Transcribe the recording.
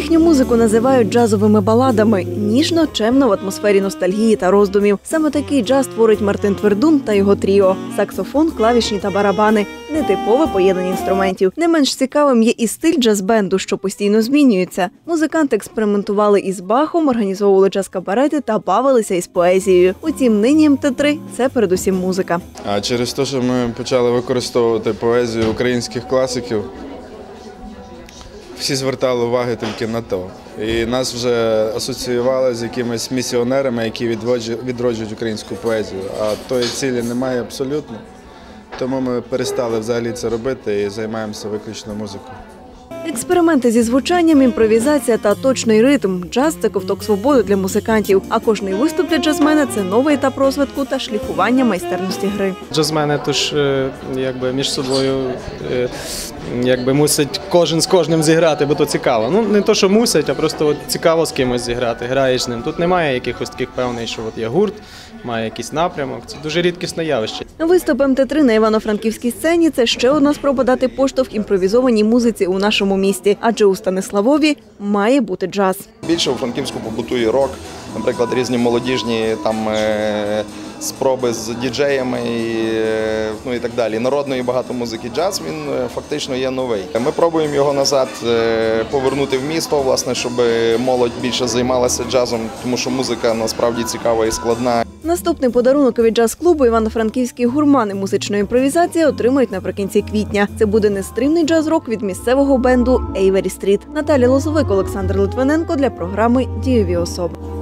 Їхню музику називають джазовими баладами, ніжно, чемно в атмосфері ностальгії та роздумів. Саме такий джаз творить Мартин Твердун та його тріо: саксофон, клавішні та барабани, нетипове поєднання інструментів. Не менш цікавим є і стиль джаз-бенду, що постійно змінюється. Музиканти експериментували із бахом, організовували джаз-кабарети та бавилися із поезією. Утім, нині МТ3 – це передусім музика. А через те, що ми почали використовувати поезію українських класиків, всі звертали уваги тільки на то. І нас вже асоціювали з якимись місіонерами, які відроджують, відроджують українську поезію. А тої цілі немає абсолютно. Тому ми перестали взагалі це робити і займаємося виключно музикою. Експерименти зі звучанням, імпровізація та точний ритм. Джаз це ковток свободи для музикантів. А кожний виступ для джазмена це новий етап розвитку та шліфування майстерності гри. Джазмени тож е, якби між собою е, якби мусить кожен з кожним зіграти, бо то цікаво. Ну не то, що мусять, а просто от цікаво з кимось зіграти. Граєш з ним. Тут немає якихось таких певних, що от є гурт, має якийсь напрямок. Це дуже рідкісне явище. Виступ МТ3 на Івано-Франківській сцені це ще одна спроба дати поштовх імпровізованій музиці у нашому місті, адже у Станиславові має бути джаз. Більше у Франківську побутує рок, наприклад, різні молодіжні там е, спроби з діджеями і, е, ну, і так далі. Народної багато музики джаз він е, фактично є новий. Ми пробуємо його назад е, повернути в місто, власне, щоб молодь більше займалася джазом, тому що музика насправді цікава і складна. Наступний подарунок від джаз-клубу Івано-Франківські гурмани музичної імпровізації отримають наприкінці квітня. Це буде нестримний джаз-рок від місцевого бенду Ейвері Стріт. Наталя Лозовик, Олександр Литвиненко для програми Дієві особи.